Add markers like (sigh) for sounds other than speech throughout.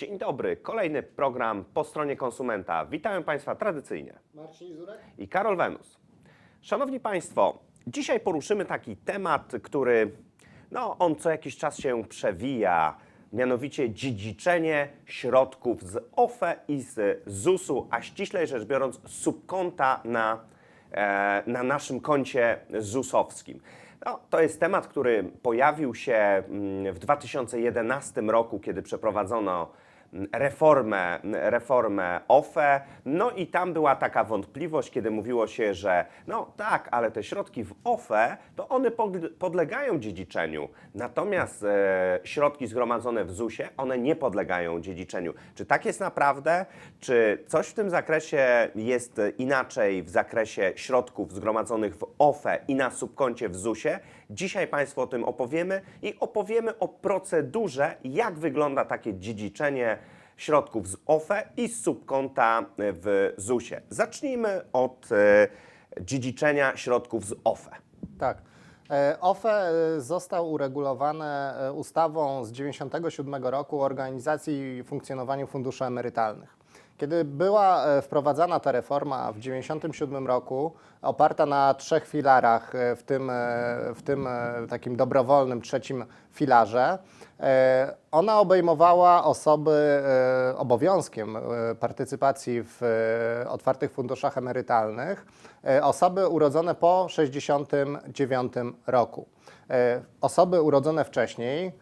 Dzień dobry, kolejny program po stronie konsumenta. Witam Państwa tradycyjnie Marcin Zurek? i Karol Wenus. Szanowni Państwo, dzisiaj poruszymy taki temat, który no, on co jakiś czas się przewija, mianowicie dziedziczenie środków z OFE i z ZUS-u, a ściślej rzecz biorąc subkonta na, e, na naszym koncie ZUS-owskim. No, to jest temat, który pojawił się mm, w 2011 roku, kiedy przeprowadzono reformę, reformę OFE. No i tam była taka wątpliwość, kiedy mówiło się, że no tak, ale te środki w OFE, to one podle- podlegają dziedziczeniu. Natomiast e, środki zgromadzone w ZUS-ie, one nie podlegają dziedziczeniu. Czy tak jest naprawdę? Czy coś w tym zakresie jest inaczej w zakresie środków zgromadzonych w OFE i na subkoncie w ZUS-ie? Dzisiaj Państwu o tym opowiemy i opowiemy o procedurze, jak wygląda takie dziedziczenie środków z OFE i z subkonta w ZUS-ie. Zacznijmy od e, dziedziczenia środków z OFE. Tak. E, OFE e, został uregulowany e, ustawą z 1997 roku o organizacji i funkcjonowaniu funduszy emerytalnych. Kiedy była e, wprowadzana ta reforma w 1997 roku, oparta na trzech filarach, e, w tym, e, w tym takim dobrowolnym trzecim filarze, ona obejmowała osoby obowiązkiem partycypacji w otwartych funduszach emerytalnych, osoby urodzone po 69 roku. Osoby urodzone wcześniej,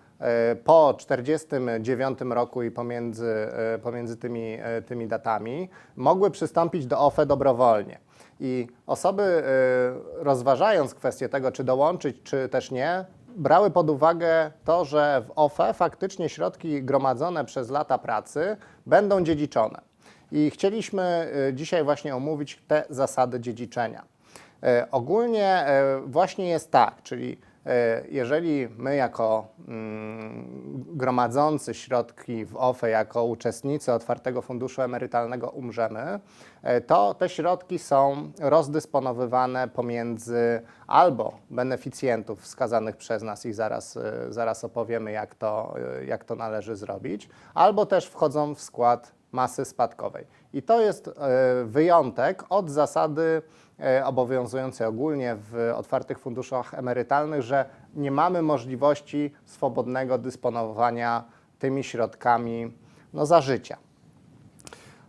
po 49 roku i pomiędzy, e, pomiędzy tymi, e, tymi datami, mogły przystąpić do OFE dobrowolnie. I osoby, e, rozważając kwestię tego, czy dołączyć, czy też nie, brały pod uwagę to, że w OFE faktycznie środki gromadzone przez lata pracy będą dziedziczone. I chcieliśmy dzisiaj właśnie omówić te zasady dziedziczenia. E, Ogólnie e, właśnie jest tak, czyli e, jeżeli my jako mm, gromadzący środki w OFE, jako uczestnicy otwartego funduszu emerytalnego umrzemy, e, to te środki są rozdysponowywane pomiędzy albo beneficjentów wskazanych przez nas i zaraz, e, zaraz opowiemy, jak to, e, jak to należy zrobić, albo też wchodzą w skład masy spadkowej. I to jest e, wyjątek od zasady e, obowiązującej ogólnie w otwartych funduszach emerytalnych, że nie mamy możliwości swobodnego dysponowania tymi środkami no, za życia.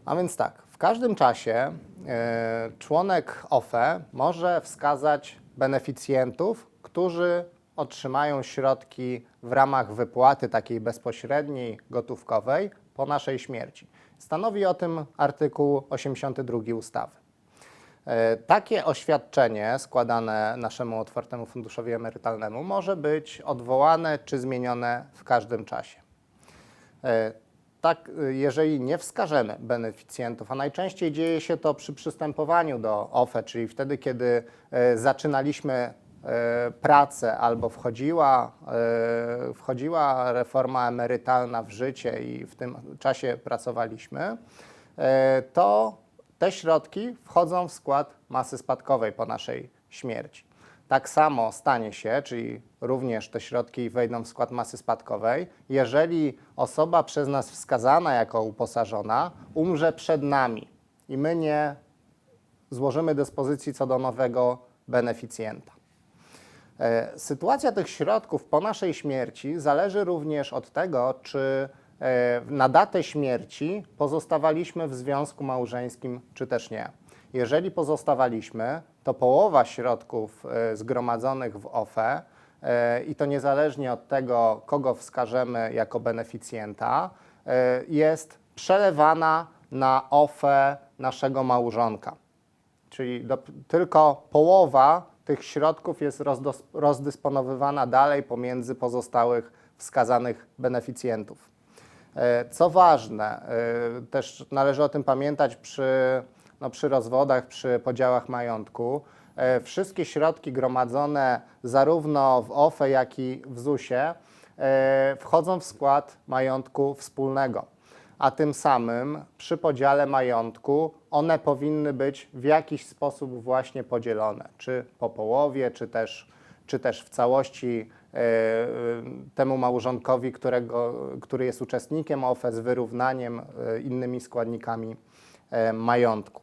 A więc tak, w każdym czasie e, członek OFE może wskazać beneficjentów, którzy otrzymają środki w ramach wypłaty takiej bezpośredniej, gotówkowej po naszej śmierci. Stanowi o tym artykuł 82 ustawy. E, Takie oświadczenie składane naszemu otwartemu funduszowi emerytalnemu może być odwołane czy zmienione w każdym czasie. E, Tak, jeżeli nie wskażemy beneficjentów, a najczęściej dzieje się to przy przystępowaniu do OFE, czyli wtedy, kiedy e, zaczynaliśmy pracę albo wchodziła, e, wchodziła reforma emerytalna w życie i w tym czasie pracowaliśmy, e, to te środki wchodzą w skład masy spadkowej po naszej śmierci. Tak samo stanie się, czyli również te środki wejdą w skład masy spadkowej, jeżeli osoba przez nas wskazana jako uposażona umrze przed nami i my nie złożymy dyspozycji co do nowego beneficjenta. E, Sytuacja tych środków po naszej śmierci zależy również od tego, czy e, na datę śmierci pozostawaliśmy w związku małżeńskim, czy też nie. Jeżeli pozostawaliśmy, to połowa środków e, zgromadzonych w OFE i to niezależnie od tego, kogo wskażemy jako beneficjenta, jest przelewana na OFE naszego małżonka czyli do, tylko połowa tych środków jest rozdysponowywana dalej pomiędzy pozostałych wskazanych beneficjentów. E, Co ważne, e, też należy o tym pamiętać przy, no, przy rozwodach, przy podziałach majątku. E, Wszystkie środki gromadzone zarówno w OFE, jak i w ZUS-ie wchodzą w skład majątku wspólnego a tym samym przy podziale majątku one powinny być w jakiś sposób właśnie podzielone, czy po połowie, czy też, czy też w całości e, e, temu małżonkowi, którego, który jest uczestnikiem OFE z wyrównaniem e, innymi składnikami majątku.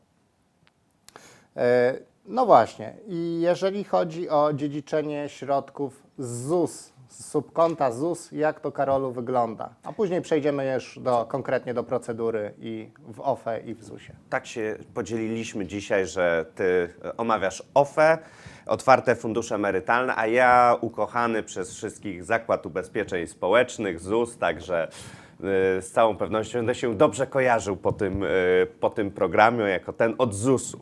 No właśnie, i jeżeli chodzi o dziedziczenie środków z ZUS, z subkonta ZUS, jak to Karolu wygląda? A później przejdziemy już do, konkretnie do procedury i w OFE i w ZUSie. Tak się podzieliliśmy dzisiaj, że ty omawiaz OFE, otwarte fundusze emerytalne, a ja ukochany przez wszystkich Zakład Ubezpieczeń Społecznych, ZUS, także y, z całą pewnością będę się dobrze kojarzył po tym, y, po tym programie jako ten od ZUS-u.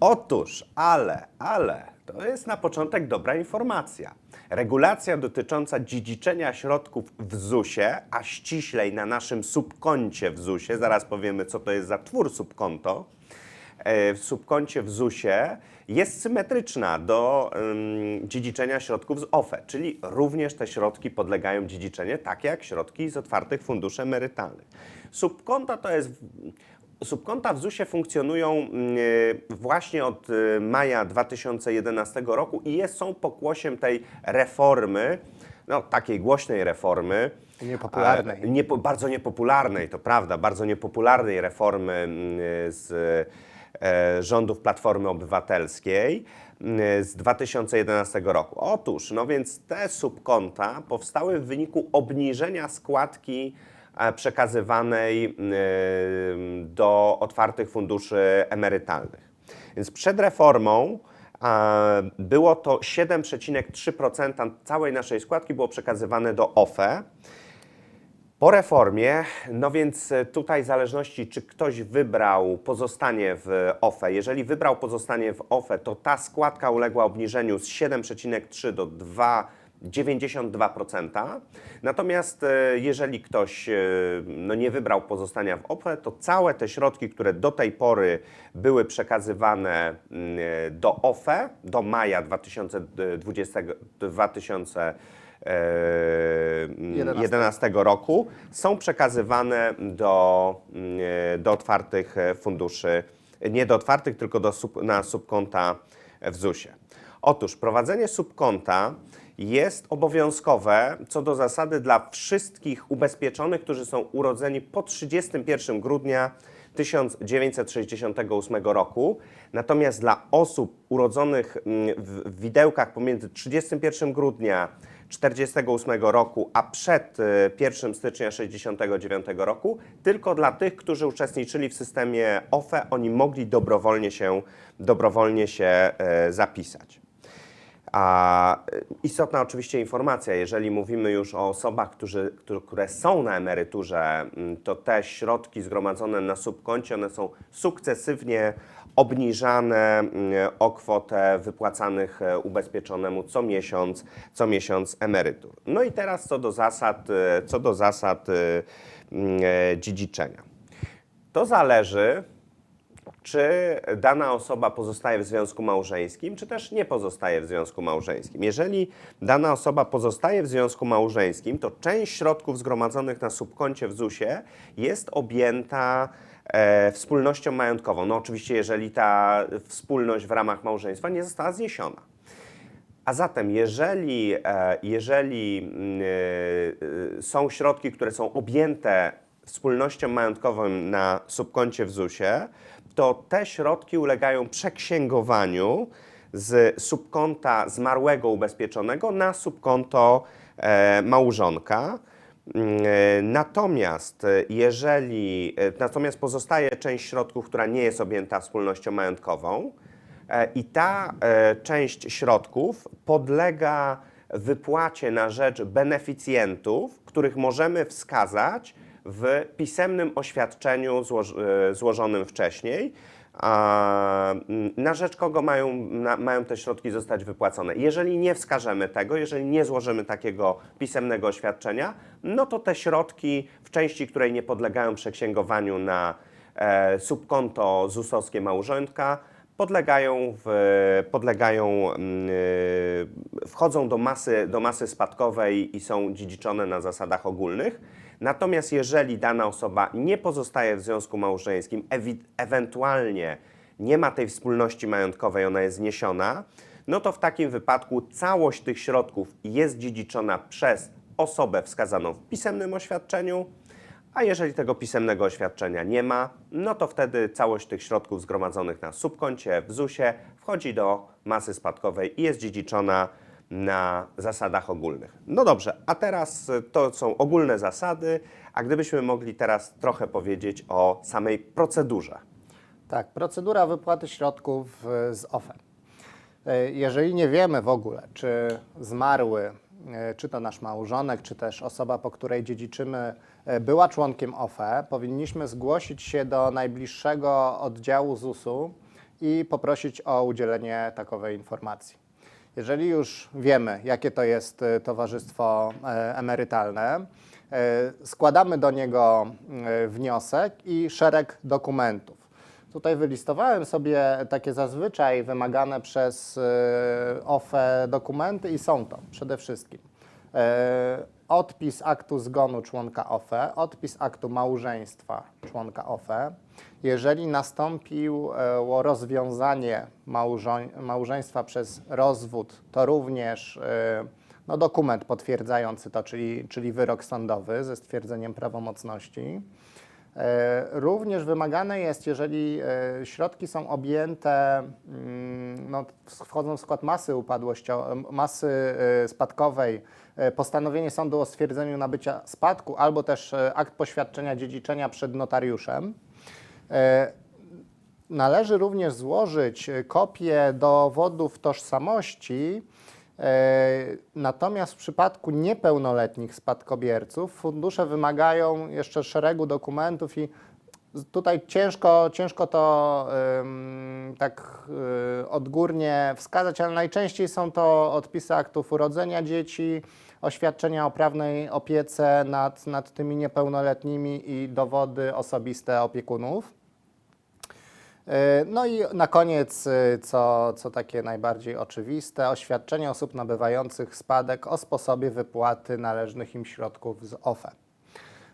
Otóż, ale, ale, to jest na początek dobra informacja. Regulacja dotycząca dziedziczenia środków w ZUS-ie, a ściślej na naszym subkoncie w ZUS-ie, zaraz powiemy, co to jest za twór subkonto, e, w subkoncie w ZUS-ie jest symetryczna do ym, dziedziczenia środków z OFE, czyli również te środki podlegają dziedziczeniu, tak jak środki z otwartych funduszy emerytalnych. Subkonta to jest Subkonta w ZUS-ie funkcjonują mm, właśnie od y, maja 2011 roku i są pokłosiem tej reformy, no takiej głośnej reformy. Niepopularnej. E, Niepo, bardzo niepopularnej, to prawda, bardzo niepopularnej reformy mm, z e, rządów Platformy Obywatelskiej mm, z 2011 roku. Otóż, no więc te subkonta powstały w wyniku obniżenia składki e, przekazywanej mm, do otwartych funduszy emerytalnych. Więc przed reformą e, było to 7,3% całej naszej składki było przekazywane do OFE. Po reformie, no więc e, tutaj w zależności, czy ktoś wybrał pozostanie w OFE. Jeżeli wybrał pozostanie w OFE, to ta składka uległa obniżeniu z 7,3 do 2,92%. Natomiast e, jeżeli ktoś e, no, nie wybrał pozostania w OFE, to całe te środki, które do tej pory były przekazywane mm, e, do OFE, do maja 2020, 2000 2011 roku są przekazywane do, mm, do otwartych funduszy, nie do otwartych, tylko do sub, na subkonta w ZUS-ie. Otóż prowadzenie subkonta jest obowiązkowe co do zasady dla wszystkich ubezpieczonych, którzy są urodzeni po 31 grudnia 1968 roku. Natomiast dla osób urodzonych mm, w widełkach pomiędzy 31 grudnia 1948 roku, a przed e, 1 stycznia 1969 roku, tylko dla tych, którzy uczestniczyli w systemie OFE, oni mogli dobrowolnie się, dobrowolnie się e, zapisać. A e, istotna oczywiście informacja, jeżeli mówimy już o osobach, którzy, które są na emeryturze, mm, to te środki zgromadzone na subkoncie, one są sukcesywnie obniżane mm, o kwotę wypłacanych e, ubezpieczonemu co miesiąc, co miesiąc emerytur. No i teraz co do zasad, e, co do zasad e, mm, e, dziedziczenia. To zależy czy dana osoba pozostaje w związku małżeńskim, czy też nie pozostaje w związku małżeńskim. Jeżeli dana osoba pozostaje w związku małżeńskim, to część środków zgromadzonych na subkoncie w ZUS-ie jest objęta e, wspólnością majątkową. No oczywiście, jeżeli ta wspólność w ramach małżeństwa nie została zniesiona. A zatem, jeżeli, e, jeżeli mm, e, są środki, które są objęte wspólnością majątkową na subkoncie w ZUS-ie, to te środki ulegają przeksięgowaniu z subkonta zmarłego ubezpieczonego na subkonto e, małżonka. Mm, e, Natomiast e, jeżeli, natomiast pozostaje część środków, która nie jest objęta wspólnością majątkową, I ta część środków podlega wypłacie na rzecz beneficjentów, których możemy wskazać w pisemnym oświadczeniu e, złożonym wcześniej, a, mm, na rzecz kogo mają, na, mają te środki zostać wypłacone. Jeżeli nie wskażemy tego, jeżeli nie złożymy takiego pisemnego oświadczenia, no to te środki w części, której nie podlegają przeksięgowaniu na e, subkonto ZUS-owskie małżonka, podlegają, w, podlegają mm, y, wchodzą do masy, do masy spadkowej i są dziedziczone na zasadach ogólnych. Natomiast jeżeli dana osoba nie pozostaje w związku małżeńskim, ewentualnie nie ma tej wspólności majątkowej, ona jest zniesiona, no to w takim wypadku całość tych środków jest dziedziczona przez osobę wskazaną w pisemnym oświadczeniu, a jeżeli tego pisemnego oświadczenia nie ma, no to wtedy całość tych środków zgromadzonych na subkoncie w ZUS-ie wchodzi do masy spadkowej i jest dziedziczona na zasadach ogólnych. No dobrze, a teraz y, to są ogólne zasady, a gdybyśmy mogli teraz trochę powiedzieć o samej procedurze. Tak, procedura wypłaty środków y, z OFE. Y, Jeżeli nie wiemy w ogóle, czy zmarły, czy to nasz małżonek, czy też osoba, po której dziedziczymy, była członkiem OFE, powinniśmy zgłosić się do najbliższego oddziału ZUS-u i poprosić o udzielenie takowej informacji. Jeżeli już wiemy, jakie to jest y, towarzystwo e, emerytalne, e, składamy do niego wniosek i szereg dokumentów. Tutaj wylistowałem sobie takie zazwyczaj wymagane przez OFE dokumenty i są to przede wszystkim e, odpis aktu zgonu członka OFE, odpis aktu małżeństwa członka OFE. Jeżeli nastąpiło rozwiązanie małżoń, małżeństwa przez rozwód, to również e, no, dokument potwierdzający to, czyli, czyli wyrok sądowy ze stwierdzeniem prawomocności. E, Również wymagane jest, jeżeli e, środki są objęte, mm, no, wchodzą w skład masy masy e, spadkowej, e, postanowienie sądu o stwierdzeniu nabycia spadku albo też e, akt poświadczenia dziedziczenia przed notariuszem. E, Należy również złożyć e, kopię dowodów tożsamości, e, natomiast w przypadku niepełnoletnich spadkobierców fundusze wymagają jeszcze szeregu dokumentów i tutaj ciężko, ciężko to tak odgórnie wskazać, ale najczęściej są to odpisy aktów urodzenia dzieci, oświadczenia o prawnej opiece nad, nad tymi niepełnoletnimi i dowody osobiste opiekunów. No i na koniec, co, co takie najbardziej oczywiste, oświadczenie osób nabywających spadek o sposobie wypłaty należnych im środków z OFE.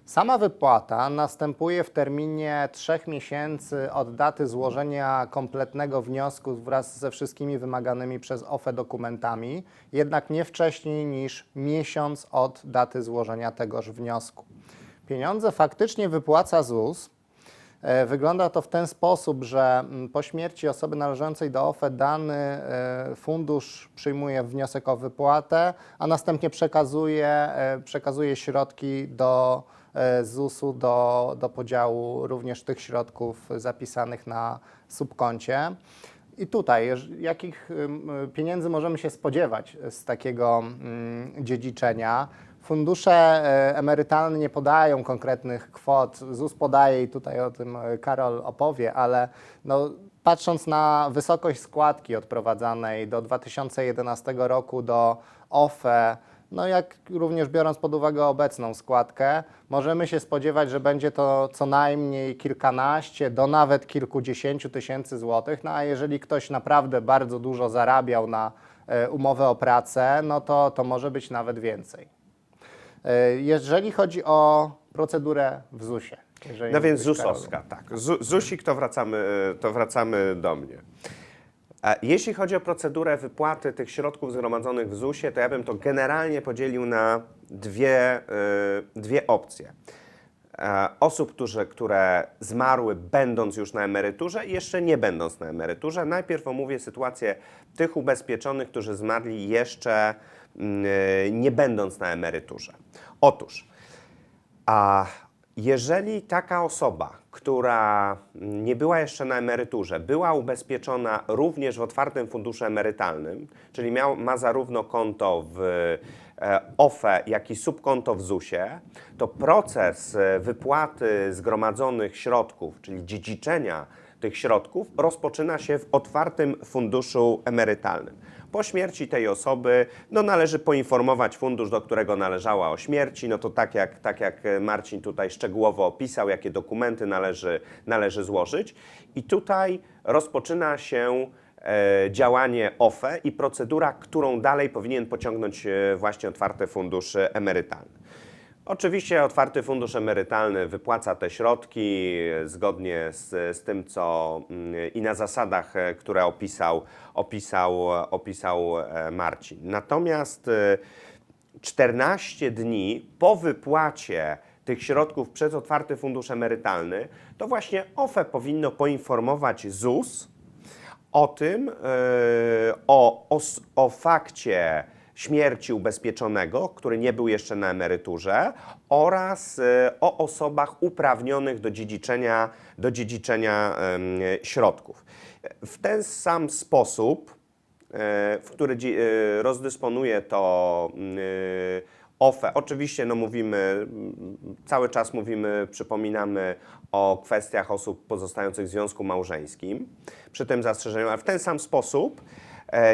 Sama wypłata następuje w terminie trzech miesięcy od daty złożenia kompletnego wniosku wraz ze wszystkimi wymaganymi przez OFE dokumentami, jednak nie wcześniej niż miesiąc od daty złożenia tegoż wniosku. Pieniądze faktycznie wypłaca ZUS, E, Wygląda to w ten sposób, że mm, po śmierci osoby należącej do OFE dany e, fundusz przyjmuje wniosek o wypłatę, a następnie przekazuje, e, przekazuje środki do ZUS-u do, do podziału również tych środków zapisanych na subkoncie. I tutaj, jakich pieniędzy możemy się spodziewać z takiego mm, dziedziczenia? Fundusze e, emerytalne nie podają konkretnych kwot. ZUS podaje i tutaj o tym e, Karol opowie, ale no, patrząc na wysokość składki odprowadzanej do 2011 roku do OFE, no jak również biorąc pod uwagę obecną składkę, możemy się spodziewać, że będzie to co najmniej kilkanaście do nawet kilkudziesięciu tysięcy złotych. No a jeżeli ktoś naprawdę bardzo dużo zarabiał na e, umowę o pracę, no to, to może być nawet więcej. E, Jeżeli chodzi o procedurę w ZUS-ie. No więc. ZUS-owska, tak. Zu- ZUSik to wracamy, to wracamy do mnie. Jeśli chodzi o procedurę wypłaty tych środków zgromadzonych w ZUS-ie, to ja bym to generalnie podzielił na dwie, y, dwie opcje. E, Osób, którzy, które zmarły będąc już na emeryturze i jeszcze nie będąc na emeryturze. Najpierw omówię sytuację tych ubezpieczonych, którzy zmarli jeszcze mm, y, nie będąc na emeryturze. Otóż, a jeżeli taka osoba, która nie była jeszcze na emeryturze, była ubezpieczona również w otwartym funduszu emerytalnym, czyli miał, ma zarówno konto w e, OFE, jak i subkonto w ZUS-ie, to proces e, wypłaty zgromadzonych środków, czyli dziedziczenia tych środków, rozpoczyna się w otwartym funduszu emerytalnym. Po śmierci tej osoby no, należy poinformować fundusz, do którego należała o śmierci. No to tak jak, tak jak Marcin tutaj szczegółowo opisał, jakie dokumenty należy, należy złożyć. I tutaj rozpoczyna się e, działanie OFE i procedura, którą dalej powinien pociągnąć e, właśnie otwarty fundusz emerytalny. Oczywiście otwarty fundusz emerytalny wypłaca te środki e, zgodnie z, z tym, co mm, i na zasadach, e, które opisał, opisał, opisał e, Marcin. Natomiast e, 14 dni po wypłacie tych środków przez otwarty fundusz emerytalny, to właśnie OFE powinno poinformować ZUS o tym, e, o, o, o fakcie śmierci ubezpieczonego, który nie był jeszcze na emeryturze, oraz e, o osobach uprawnionych do dziedziczenia, do dziedziczenia środków. W ten sam sposób, e, w który e, rozdysponuje to OFE. Oczywiście no mówimy, cały czas mówimy, przypominamy o kwestiach osób pozostających w związku małżeńskim, przy tym zastrzeżeniu, ale w ten sam sposób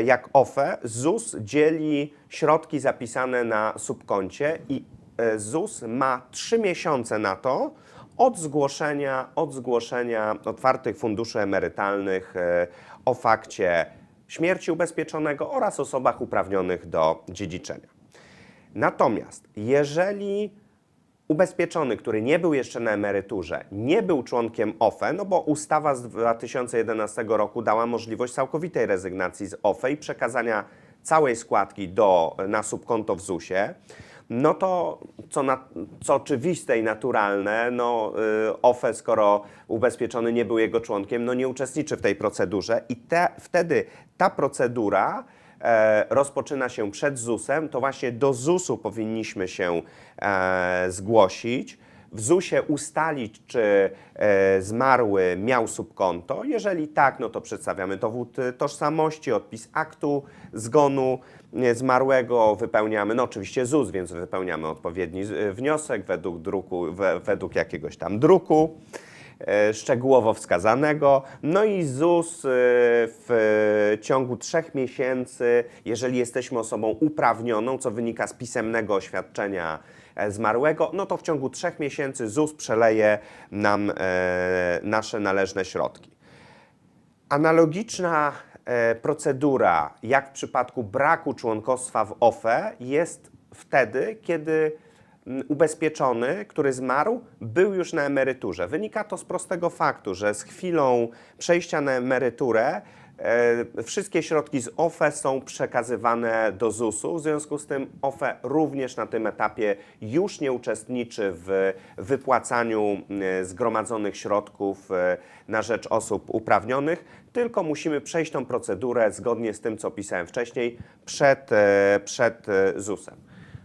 jak OFE, ZUS dzieli środki zapisane na subkoncie i e, ZUS ma trzy miesiące na to od zgłoszenia, od zgłoszenia otwartych funduszy emerytalnych e, o fakcie śmierci ubezpieczonego oraz osobach uprawnionych do dziedziczenia. Natomiast jeżeli ubezpieczony, który nie był jeszcze na emeryturze, nie był członkiem OFE, no bo ustawa z 2011 roku dała możliwość całkowitej rezygnacji z OFE i przekazania całej składki do, na subkonto w ZUS-ie, no to co, na, co oczywiste i naturalne, no y, OFE, skoro ubezpieczony nie był jego członkiem, no nie uczestniczy w tej procedurze i te, wtedy ta procedura rozpoczyna się przed ZUS-em, to właśnie do ZUS-u powinniśmy się e, zgłosić. W ZUS-ie ustalić, czy e, zmarły miał subkonto. Jeżeli tak, no to przedstawiamy dowód e, tożsamości, odpis aktu zgonu e, zmarłego, wypełniamy, no oczywiście ZUS, więc wypełniamy odpowiedni e, wniosek według druku, we, według jakiegoś tam druku e, szczegółowo wskazanego. No i ZUS e, w ciągu trzech miesięcy, jeżeli jesteśmy osobą uprawnioną, co wynika z pisemnego oświadczenia e, zmarłego, no to w ciągu trzech miesięcy ZUS przeleje nam e, nasze należne środki. Analogiczna e, procedura, jak w przypadku braku członkostwa w OFE, jest wtedy, kiedy ubezpieczony, który zmarł, był już na emeryturze. Wynika to z prostego faktu, że z chwilą przejścia na emeryturę e, wszystkie środki z OFE są przekazywane do ZUS-u. W związku z tym OFE również na tym etapie już nie uczestniczy w wypłacaniu e, zgromadzonych środków e, na rzecz osób uprawnionych, tylko musimy przejść tą procedurę zgodnie z tym, co pisałem wcześniej, przed, e, przed ZUS-em.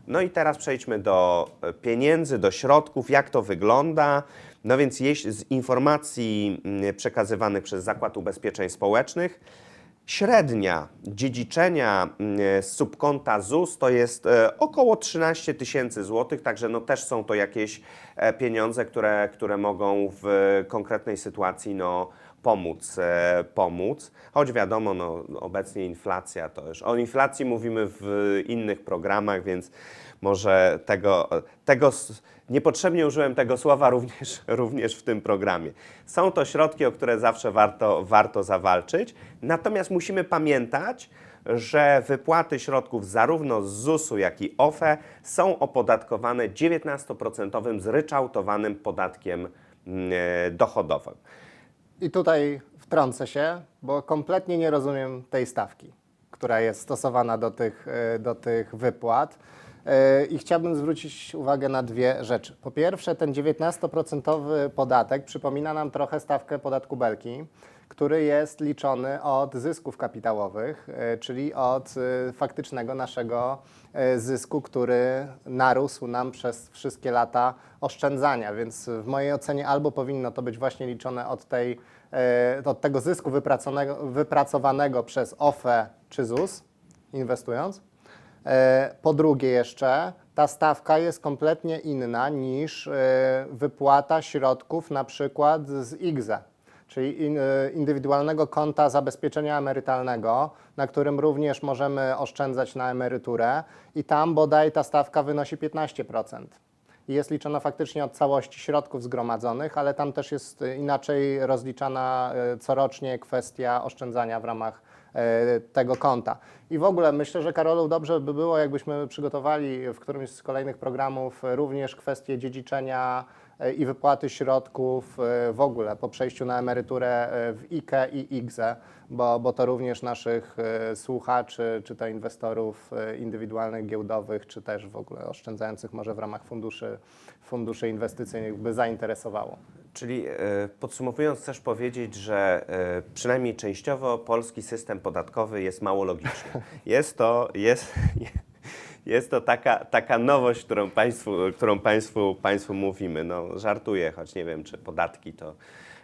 No i teraz przejdźmy do e, pieniędzy, do środków, jak to wygląda. No więc jeśli z informacji mm, przekazywanych przez Zakład Ubezpieczeń Społecznych, średnia dziedziczenia mm, z subkonta ZUS to jest e, około 13 tysięcy złotych, także no też są to jakieś e, pieniądze, które, które mogą w konkretnej sytuacji no, pomóc, e, pomóc. Choć wiadomo, no, obecnie inflacja to już. O inflacji mówimy w innych programach, więc może tego, tego niepotrzebnie użyłem tego słowa również, (laughs) również w tym programie. Są to środki, o które zawsze warto, warto zawalczyć, natomiast musimy pamiętać, że wypłaty środków zarówno z ZUS-u, jak i OFE są opodatkowane 19% zryczałtowanym podatkiem mm, e, dochodowym. I tutaj wtrącę się, bo kompletnie nie rozumiem tej stawki, która jest stosowana do tych, e, do tych wypłat. E, I chciałbym zwrócić uwagę na dwie rzeczy. Po pierwsze, ten 19% podatek przypomina nam trochę stawkę podatku Belki, który jest liczony od zysków kapitałowych, e, czyli od e, faktycznego naszego e, zysku, który narósł nam przez wszystkie lata oszczędzania. Więc w mojej ocenie albo powinno to być właśnie liczone od, tej, od tego zysku wypracowanego, przez OFE czy ZUS, inwestując. Po drugie jeszcze, ta stawka jest kompletnie inna niż wypłata środków na przykład z IGZE, czyli e, indywidualnego konta zabezpieczenia emerytalnego, na którym również możemy oszczędzać na emeryturę i tam bodaj ta stawka wynosi 15% i jest liczona faktycznie od całości środków zgromadzonych, ale tam też jest e, inaczej rozliczana e, corocznie kwestia oszczędzania w ramach tego konta. I w ogóle myślę, że Karolu dobrze by było, jakbyśmy przygotowali w którymś z kolejnych programów również kwestię dziedziczenia i wypłaty środków e, w ogóle po przejściu na emeryturę e, w IKE i IGZE, bo, bo to również naszych e, słuchaczy, czy to inwestorów e, indywidualnych, giełdowych, czy też w ogóle oszczędzających może w ramach funduszy, funduszy inwestycyjnych by zainteresowało. Czyli e, podsumowując, chcesz powiedzieć, że e, przynajmniej częściowo polski system podatkowy jest mało logiczny. (laughs) Jest to, jest, jest to taka, taka nowość, którą Państwu, którą państwu, państwu mówimy. No, żartuję, choć nie wiem, czy podatki to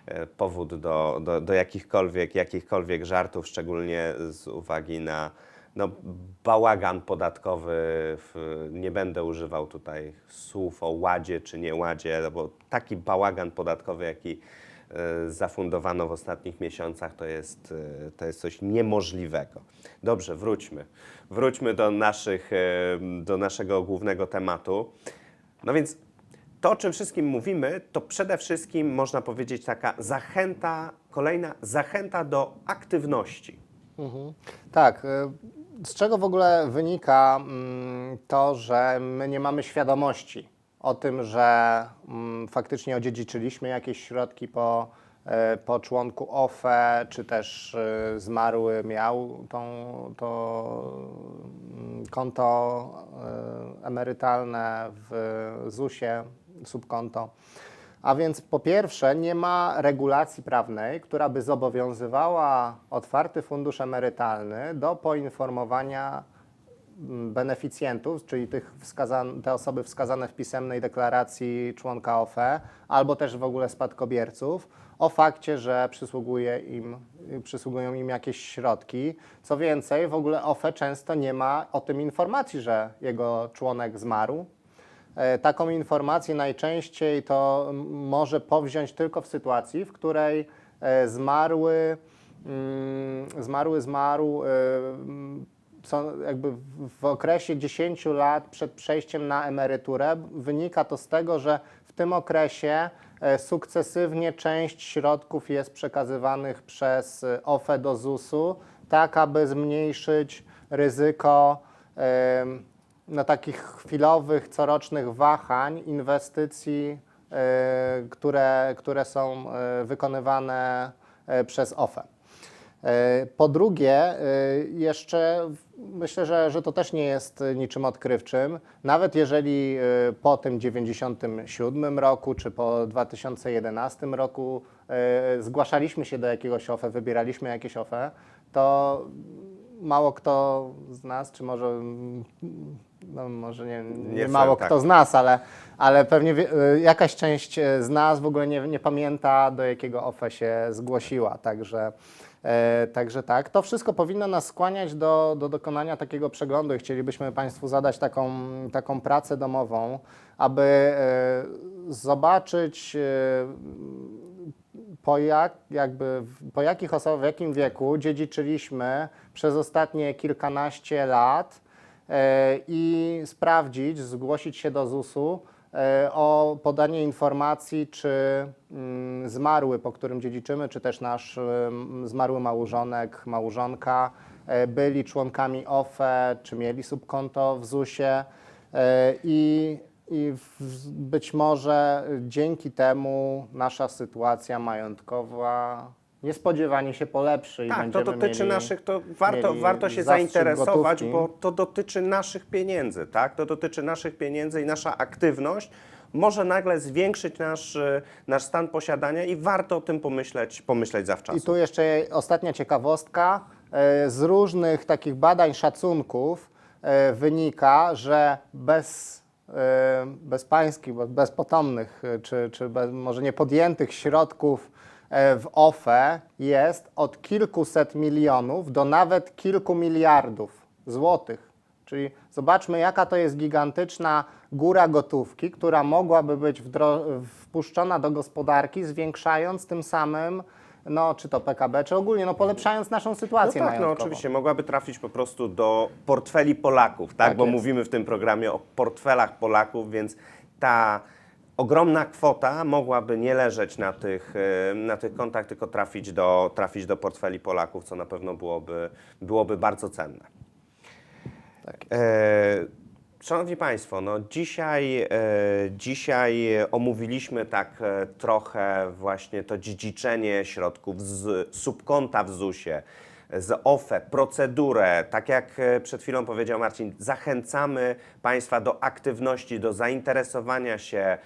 e, powód do, do, do jakichkolwiek, jakichkolwiek żartów, szczególnie z uwagi na no, bałagan podatkowy. Nie będę używał tutaj słów o ładzie czy nieładzie, bo taki bałagan podatkowy, jaki zafundowano w ostatnich miesiącach, to jest, e, to jest coś niemożliwego. Dobrze, wróćmy. Wróćmy do, naszych, e, do naszego głównego tematu. No więc to, o czym wszystkim mówimy, to przede wszystkim można powiedzieć taka zachęta, kolejna zachęta do aktywności. Tak. y, Z czego w ogóle wynika mm, to, że my nie mamy świadomości o tym, że mm, faktycznie odziedziczyliśmy jakieś środki po, e, po członku OFE, czy też y, zmarły miał tą, to mm, konto y, emerytalne w ZUS-ie, subkonto. A więc po pierwsze nie ma regulacji prawnej, która by zobowiązywała otwarty fundusz emerytalny do poinformowania beneficjentów, czyli tych wskazan- te osoby wskazane w pisemnej deklaracji członka OFE, albo też w ogóle spadkobierców, o fakcie, że przysługuje im, przysługują im jakieś środki. Co więcej, w ogóle OFE często nie ma o tym informacji, że jego członek zmarł. E, Taką informację najczęściej to może powziąć tylko w sytuacji, w której e, zmarły, mm, zmarły zmarł e, co jakby w- okresie 10 lat przed przejściem na emeryturę. Wynika to z tego, że w tym okresie e, sukcesywnie część środków jest przekazywanych przez e, OFE do ZUS-u, tak aby zmniejszyć ryzyko na takich chwilowych, corocznych wahań inwestycji, e, które, które są wykonywane przez OFE. Po drugie, jeszcze myślę, że, że to też nie jest niczym odkrywczym. Nawet jeżeli e, po tym 97 roku czy po 2011 roku e, zgłaszaliśmy się do jakiegoś OFE, wybieraliśmy jakieś OFE, to mało kto z nas, czy może, mm, no może nie, nie, Nie mało tak. kto z nas, ale, ale pewnie y, jakaś część y, z nas w ogóle nie, nie pamięta, do jakiego OFE się zgłosiła. Także, także tak, to wszystko powinno nas skłaniać do, do dokonania takiego przeglądu i chcielibyśmy Państwu zadać taką, taką pracę domową, aby e, zobaczyć e, po, jak, jakby, po jakich osobach, w jakim wieku dziedziczyliśmy przez ostatnie kilkanaście lat e, i sprawdzić, zgłosić się do ZUS-u e, o podanie informacji, czy mm, zmarły, po którym dziedziczymy, czy też nasz mm, zmarły małżonek, małżonka e, byli członkami OFE, czy mieli subkonto w ZUS-ie e, i i być może dzięki temu nasza sytuacja majątkowa niespodziewanie się polepszy i Tak, to będziemy dotyczy naszych, to warto, warto się zainteresować, gotówki. bo to dotyczy naszych pieniędzy, tak? To dotyczy naszych pieniędzy i nasza aktywność może nagle zwiększyć nasz, y, nasz stan posiadania i warto o tym pomyśleć, pomyśleć zawczasu. I tu jeszcze ostatnia ciekawostka. E, Z różnych takich badań, szacunków e, wynika, że bez, e, bez pańskich, bo bez potomnych, e, czy, czy bez, może nie podjętych środków e, w OFE jest od kilkuset milionów do nawet kilku miliardów złotych. Czyli zobaczmy, jaka to jest gigantyczna góra gotówki, która mogłaby być wpuszczona do gospodarki, zwiększając tym samym, no, czy to PKB, czy ogólnie, no, polepszając naszą No sytuację tak, no majątkową. oczywiście, mogłaby trafić po prostu do portfeli Polaków, tak? Tak Bo jest. mówimy w tym programie o portfelach Polaków, więc ta ogromna kwota mogłaby nie leżeć na tych, e, na tych kontach, tylko trafić do, trafić do portfeli Polaków, co na pewno byłoby, byłoby bardzo cenne. Tak. E, Szanowni Państwo, no dzisiaj, e, dzisiaj omówiliśmy tak e, trochę właśnie to dziedziczenie środków z subkonta w ZUS-ie, z OFE, procedurę. Tak jak e, przed chwilą powiedział Marcin, zachęcamy Państwa do aktywności, do zainteresowania się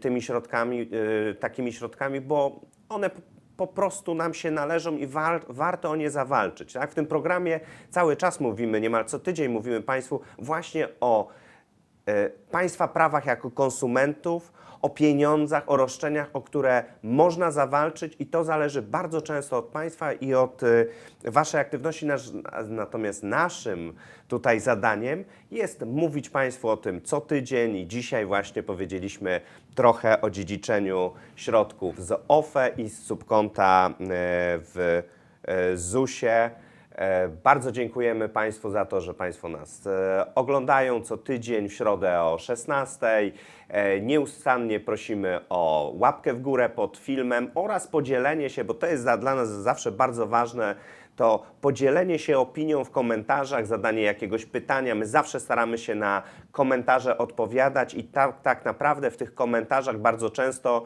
tymi środkami, e, takimi środkami, bo one po prostu nam się należą i war, warto o nie zawalczyć. Tak? W tym programie cały czas mówimy, niemal co tydzień mówimy Państwu właśnie o e, Państwa prawach jako konsumentów, o pieniądzach, o roszczeniach, o które można zawalczyć i to zależy bardzo często od Państwa i od e, Waszej aktywności. Natomiast naszym tutaj zadaniem jest mówić Państwu o tym co tydzień i dzisiaj właśnie powiedzieliśmy trochę o dziedziczeniu środków z OFE i z subkonta e, w e, ZUS-ie. E, Bardzo dziękujemy Państwu za to, że Państwo nas e, oglądają co tydzień w środę o 16. E, Nieustannie prosimy o łapkę w górę pod filmem oraz podzielenie się, bo to jest dla nas zawsze bardzo ważne, to podzielenie się opinią w komentarzach, zadanie jakiegoś pytania. My zawsze staramy się na komentarze odpowiadać i tak, tak naprawdę w tych komentarzach bardzo często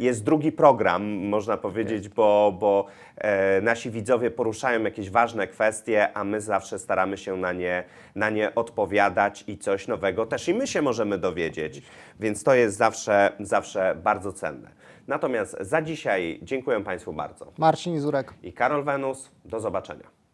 jest drugi program, można powiedzieć, bo, bo e, nasi widzowie poruszają jakieś ważne kwestie, a my zawsze staramy się na nie, na nie odpowiadać i coś nowego też i my się możemy dowiedzieć, więc to jest zawsze, zawsze bardzo cenne. Natomiast za dzisiaj dziękuję Państwu bardzo. Marcin Izurek. I Karol Wenus, do zobaczenia.